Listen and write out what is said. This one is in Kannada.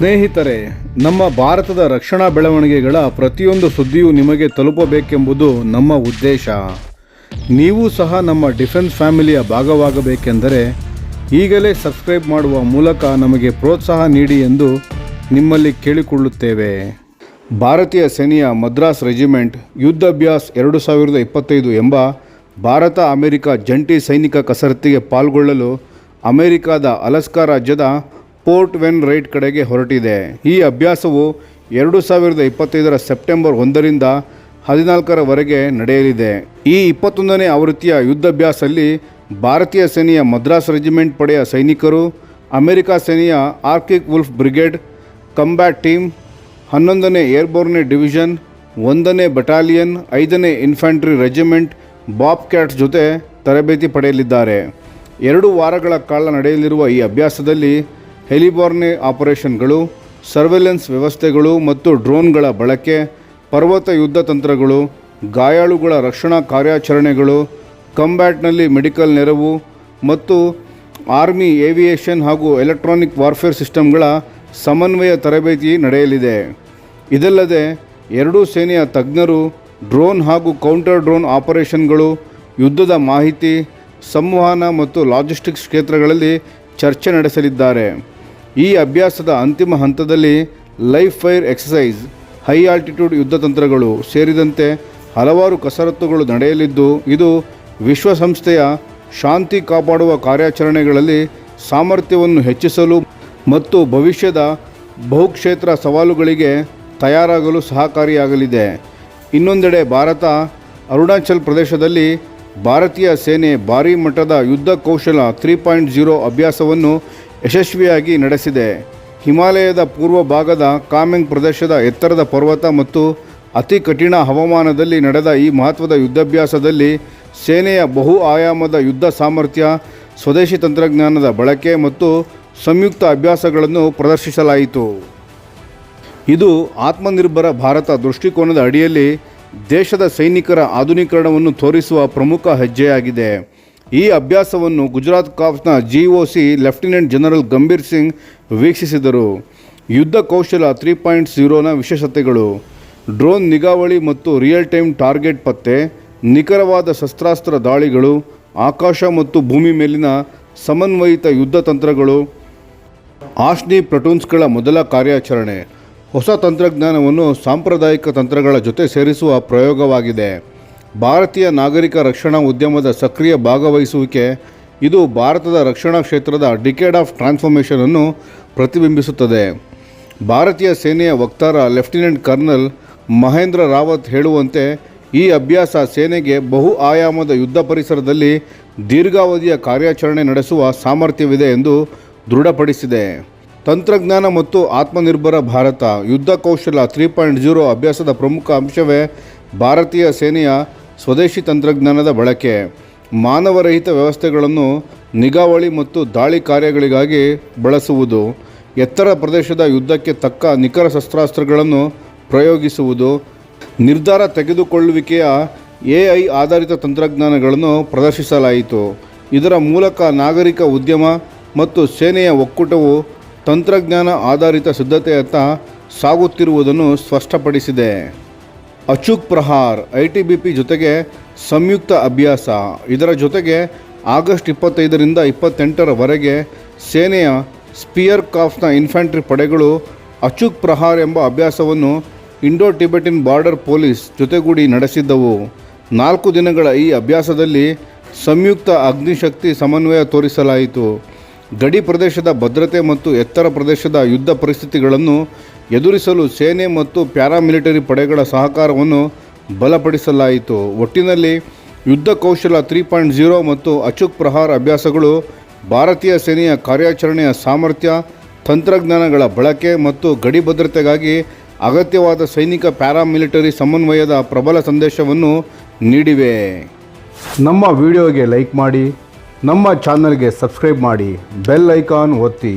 ಸ್ನೇಹಿತರೆ, ನಮ್ಮ ಭಾರತದ ರಕ್ಷಣಾ ಬೆಳವಣಿಗೆಗಳ ಪ್ರತಿಯೊಂದು ಸುದ್ದಿಯೂ ನಿಮಗೆ ತಲುಪಬೇಕೆಂಬುದು ನಮ್ಮ ಉದ್ದೇಶ. ನೀವು ಸಹ ನಮ್ಮ ಡಿಫೆನ್ಸ್ ಫ್ಯಾಮಿಲಿಯ ಭಾಗವಾಗಬೇಕೆಂದರೆ, ಈಗಲೇ ಸಬ್ಸ್ಕ್ರೈಬ್ ಮಾಡುವ ಮೂಲಕ ನಮಗೆ ಪ್ರೋತ್ಸಾಹ ನೀಡಿ ಎಂದು ನಿಮ್ಮಲ್ಲಿ ಕೇಳಿಕೊಳ್ಳುತ್ತೇವೆ. ಭಾರತೀಯ ಸೇನೆಯ ಮದ್ರಾಸ್ ರೆಜಿಮೆಂಟ್ ಯುದ್ಧಾಭ್ಯಾಸ್ ಎರಡು ಸಾವಿರದ ಇಪ್ಪತ್ತೈದು ಎಂಬ ಭಾರತ ಅಮೆರಿಕ ಜಂಟಿ ಸೈನಿಕ ಕಸರತ್ತಿಗೆ ಪಾಲ್ಗೊಳ್ಳಲು ಅಮೆರಿಕದ ಅಲಸ್ಕಾ ರಾಜ್ಯದ ಪೋರ್ಟ್ ವೆನ್ ರೈಟ್ ಕಡೆಗೆ ಹೊರಟಿದೆ. ಈ ಅಭ್ಯಾಸವು ಎರಡು ಸಾವಿರದ ಇಪ್ಪತ್ತೈದರ ಸೆಪ್ಟೆಂಬರ್ ಒಂದರಿಂದ ಹದಿನಾಲ್ಕರವರೆಗೆ ನಡೆಯಲಿದೆ. ಈ ಇಪ್ಪತ್ತೊಂದನೇ ಆವೃತ್ತಿಯ ಯುದ್ಧಾಭ್ಯಾಸದಲ್ಲಿ ಭಾರತೀಯ ಸೇನೆಯ ಮದ್ರಾಸ್ ರೆಜಿಮೆಂಟ್ ಪಡೆಯ ಸೈನಿಕರು, ಅಮೆರಿಕ ಸೇನೆಯ Arctic wolf brigade, combat team, ಹನ್ನೊಂದನೇ ಏರ್ಬೋರ್ನೆ ಡಿವಿಷನ್, ಒಂದನೇ ಬಟಾಲಿಯನ್, ಐದನೇ ಇನ್ಫ್ಯಾಂಟ್ರಿ ರೆಜಿಮೆಂಟ್, ಬಾಬ್ ಕ್ಯಾಟ್ಸ್ ಜೊತೆ ತರಬೇತಿ ಪಡೆಯಲಿದ್ದಾರೆ. ಎರಡು ವಾರಗಳ ಕಾಲ ನಡೆಯಲಿರುವ ಈ ಅಭ್ಯಾಸದಲ್ಲಿ ಹೆಲಿಬಾರ್ನೆ ಆಪರೇಷನ್ಗಳು, ಸರ್ವೆಲೆನ್ಸ್ ವ್ಯವಸ್ಥೆಗಳು ಮತ್ತು ಡ್ರೋನ್ಗಳ ಬಳಕೆ, ಪರ್ವತ ಯುದ್ಧ ತಂತ್ರಗಳು, ಗಾಯಾಳುಗಳ ರಕ್ಷಣಾ ಕಾರ್ಯಾಚರಣೆಗಳು, ಕಂಬ್ಯಾಟ್ನಲ್ಲಿ ಮೆಡಿಕಲ್ ನೆರವು ಮತ್ತು ಆರ್ಮಿ ಏವಿಯೇಷನ್ ಹಾಗೂ ಎಲೆಕ್ಟ್ರಾನಿಕ್ ವಾರ್ಫೇರ್ ಸಿಸ್ಟಮ್ಗಳ ಸಮನ್ವಯ ತರಬೇತಿ ನಡೆಯಲಿದೆ. ಇದಲ್ಲದೆ, ಎರಡೂ ಸೇನೆಯ ತಜ್ಞರು, ಡ್ರೋನ್ ಹಾಗೂ ಕೌಂಟರ್ ಡ್ರೋನ್ ಆಪರೇಷನ್ಗಳು, ಯುದ್ಧದ ಮಾಹಿತಿ, ಸಂವಹನ ಮತ್ತು ಲಾಜಿಸ್ಟಿಕ್ಸ್ ಕ್ಷೇತ್ರಗಳಲ್ಲಿ ಚರ್ಚೆ ನಡೆಸಲಿದ್ದಾರೆ. ಈ ಅಭ್ಯಾಸದ ಅಂತಿಮ ಹಂತದಲ್ಲಿ live fire exercise high altitude ಯುದ್ಧ ತಂತ್ರಗಳು ಸೇರಿದಂತೆ ಹಲವಾರು ಕಸರತ್ತುಗಳು ನಡೆಯಲಿದ್ದು, ಇದು ವಿಶ್ವಸಂಸ್ಥೆಯ ಶಾಂತಿ ಕಾಪಾಡುವ ಕಾರ್ಯಾಚರಣೆಗಳಲ್ಲಿ ಸಾಮರ್ಥ್ಯವನ್ನು ಹೆಚ್ಚಿಸಲು ಮತ್ತು ಭವಿಷ್ಯದ ಬಹುಕ್ಷೇತ್ರ ಸವಾಲುಗಳಿಗೆ ತಯಾರಾಗಲು ಸಹಕಾರಿಯಾಗಲಿದೆ. ಇನ್ನೊಂದೆಡೆ ಭಾರತ, ಅರುಣಾಚಲ್ ಪ್ರದೇಶದಲ್ಲಿ ಭಾರತೀಯ ಸೇನೆ ಭಾರೀ ಮಟ್ಟದ ಯುದ್ಧ ಕೌಶಲ ತ್ರೀ ಪಾಯಿಂಟ್ ಜೀರೋ ಅಭ್ಯಾಸವನ್ನು ಯಶಸ್ವಿಯಾಗಿ ನಡೆಸಿದೆ. ಹಿಮಾಲಯದ ಪೂರ್ವ ಭಾಗದ ಕಾಮೆಂಗ್ ಪ್ರದೇಶದ ಎತ್ತರದ ಪರ್ವತ ಮತ್ತು ಅತಿ ಕಠಿಣ ಹವಾಮಾನದಲ್ಲಿ ನಡೆದ ಈ ಮಹತ್ವದ ಯುದ್ಧಾಭ್ಯಾಸದಲ್ಲಿ ಸೇನೆಯ ಬಹು ಆಯಾಮದ ಯುದ್ಧ ಸಾಮರ್ಥ್ಯ, ಸ್ವದೇಶಿ ತಂತ್ರಜ್ಞಾನದ ಬಳಕೆ ಮತ್ತು ಸಂಯುಕ್ತ ಅಭ್ಯಾಸಗಳನ್ನು ಪ್ರದರ್ಶಿಸಲಾಯಿತು. ಇದು ಆತ್ಮನಿರ್ಭರ ಭಾರತ ದೃಷ್ಟಿಕೋನದ ಅಡಿಯಲ್ಲಿ ದೇಶದ ಸೈನಿಕರ ಆಧುನೀಕರಣವನ್ನು ತೋರಿಸುವ ಪ್ರಮುಖ ಹೆಜ್ಜೆಯಾಗಿದೆ. ಈ ಅಭ್ಯಾಸವನ್ನು Gujarat ಕಾಪ್ಸ್ನ G O C lieutenant general Gambhir Singh ವೀಕ್ಷಿಸಿದರು. ಯುದ್ಧ ಕೌಶಲ ತ್ರೀ ಪಾಯಿಂಟ್ ಝೀರೋನ ವಿಶೇಷತೆಗಳು. ಡ್ರೋನ್ ನಿಗಾವಳಿ ಮತ್ತು ರಿಯಲ್ ಟೈಮ್ ಟಾರ್ಗೆಟ್ ಪತ್ತೆ, ನಿಖರವಾದ ಶಸ್ತ್ರಾಸ್ತ್ರ ದಾಳಿಗಳು, ಆಕಾಶ ಮತ್ತು ಭೂಮಿ ಮೇಲಿನ ಸಮನ್ವಯಿತ ಯುದ್ಧ ತಂತ್ರಗಳು ಆಶ್ನಿ ಪ್ಲಟೂನ್ಸ್ಗಳ ಮೊದಲ ಕಾರ್ಯಾಚರಣೆ. ಹೊಸ ತಂತ್ರಜ್ಞಾನವನ್ನು ಸಾಂಪ್ರದಾಯಿಕ ತಂತ್ರಗಳ ಜೊತೆ ಸೇರಿಸುವ ಪ್ರಯೋಗವಾಗಿದೆ. ಭಾರತೀಯ ನಾಗರಿಕ ರಕ್ಷಣಾ ಉದ್ಯಮದ ಸಕ್ರಿಯ ಭಾಗವಹಿಸುವಿಕೆ, ಇದು ಭಾರತದ ರಕ್ಷಣಾ ಕ್ಷೇತ್ರದ ಡಿಕೇಡ್ ಆಫ್ ಟ್ರಾನ್ಸ್ಫಾರ್ಮೇಷನ್ ಅನ್ನು ಪ್ರತಿಬಿಂಬಿಸುತ್ತದೆ. ಭಾರತೀಯ ಸೇನೆಯ ವಕ್ತಾರ ಲೆಫ್ಟಿನೆಂಟ್ ಕರ್ನಲ್ ಮಹೇಂದ್ರ ರಾವತ್ ಹೇಳುವಂತೆ, ಈ ಅಭ್ಯಾಸ ಸೇನೆಗೆ ಬಹು ಆಯಾಮದ ಯುದ್ಧ ಪರಿಸರದಲ್ಲಿ ದೀರ್ಘಾವಧಿಯ ಕಾರ್ಯಾಚರಣೆ ನಡೆಸುವ ಸಾಮರ್ಥ್ಯವಿದೆ ಎಂದು ದೃಢಪಡಿಸಿದೆ. ತಂತ್ರಜ್ಞಾನ ಮತ್ತು ಆತ್ಮನಿರ್ಭರ ಭಾರತ ಯುದ್ಧ ಕೌಶಲ ತ್ರೀ ಪಾಯಿಂಟ್ ಜೀರೋ ಅಭ್ಯಾಸದ ಪ್ರಮುಖ ಅಂಶವೇ ಭಾರತೀಯ ಸೇನೆಯ ಸ್ವದೇಶಿ ತಂತ್ರಜ್ಞಾನದ ಬಳಕೆ. ಮಾನವರಹಿತ ವ್ಯವಸ್ಥೆಗಳನ್ನು ನಿಗಾವಳಿ ಮತ್ತು ದಾಳಿ ಕಾರ್ಯಗಳಿಗಾಗಿ ಬಳಸುವುದು. ಎತ್ತರ ಪ್ರದೇಶದ ಯುದ್ಧಕ್ಕೆ ತಕ್ಕ ನಿಖರ ಶಸ್ತ್ರಾಸ್ತ್ರಗಳನ್ನು ಪ್ರಯೋಗಿಸುವುದು. ನಿರ್ಧಾರ ತೆಗೆದುಕೊಳ್ಳುವಿಕೆಯ ಎ ಐ ಆಧಾರಿತ ತಂತ್ರಜ್ಞಾನಗಳನ್ನು ಪ್ರದರ್ಶಿಸಲಾಯಿತು. ಇದರ ಮೂಲಕ ನಾಗರಿಕ ಉದ್ಯಮ ಮತ್ತು ಸೇನೆಯ ಒಕ್ಕೂಟವು ತಂತ್ರಜ್ಞಾನ ಆಧಾರಿತ ಸಿದ್ಧತೆಯತ್ತ ಸಾಗುತ್ತಿರುವುದನ್ನು ಸ್ಪಷ್ಟಪಡಿಸಿದೆ. Achook Prahar, I T B P ಜೊತೆಗೆ ಸಂಯುಕ್ತ ಅಭ್ಯಾಸ. ಇದರ ಜೊತೆಗೆ ಆಗಸ್ಟ್ ಇಪ್ಪತ್ತೈದರಿಂದ ಇಪ್ಪತ್ತೆಂಟರವರೆಗೆ ಸೇನೆಯ ಸ್ಪಿಯರ್ ಕಾಫ್ನ ಇನ್ಫ್ಯಾಂಟ್ರಿ ಪಡೆಗಳು ಅಚೂಕ್ ಪ್ರಹಾರ್ ಎಂಬ ಅಭ್ಯಾಸವನ್ನು ಇಂಡೋ ಟಿಬೆಟಿನ್ ಬಾರ್ಡರ್ ಪೊಲೀಸ್ ಜೊತೆಗೂಡಿ ನಡೆಸಿದ್ದವು. ನಾಲ್ಕು ದಿನಗಳ ಈ ಅಭ್ಯಾಸದಲ್ಲಿ ಸಂಯುಕ್ತ ಅಗ್ನಿಶಕ್ತಿ ಸಮನ್ವಯ ತೋರಿಸಲಾಯಿತು. ಗಡಿ ಪ್ರದೇಶದ ಭದ್ರತೆ ಮತ್ತು ಎತ್ತರ ಪ್ರದೇಶದ ಯುದ್ಧ ಪರಿಸ್ಥಿತಿಗಳನ್ನು ಎದುರಿಸಲು ಸೇನೆ ಮತ್ತು ಪ್ಯಾರಾಮಿಲಿಟರಿ ಪಡೆಗಳ ಸಹಕಾರವನ್ನು ಬಲಪಡಿಸಲಾಯಿತು. ಒಟ್ಟಿನಲ್ಲಿ ಯುದ್ಧ ಕೌಶಲ ತ್ರೀ ಪಾಯಿಂಟ್ ಜೀರೋ ಮತ್ತು ಅಚೂಕ್ ಪ್ರಹಾರ ಅಭ್ಯಾಸಗಳು ಭಾರತೀಯ ಸೇನೆಯ ಕಾರ್ಯಾಚರಣೆಯ ಸಾಮರ್ಥ್ಯ, ತಂತ್ರಜ್ಞಾನಗಳ ಬಳಕೆ ಮತ್ತು ಗಡಿ ಭದ್ರತೆಗಾಗಿ ಅಗತ್ಯವಾದ ಸೈನಿಕ ಪ್ಯಾರಾಮಿಲಿಟರಿ ಸಮನ್ವಯದ ಪ್ರಬಲ ಸಂದೇಶವನ್ನು ನೀಡಿವೆ. ನಮ್ಮ ವಿಡಿಯೋಗೆ ಲೈಕ್ ಮಾಡಿ, ನಮ್ಮ ಚಾನಲ್ಗೆ ಸಬ್ಸ್ಕ್ರೈಬ್ ಮಾಡಿ, ಬೆಲ್ ಐಕಾನ್ ಒತ್ತಿ.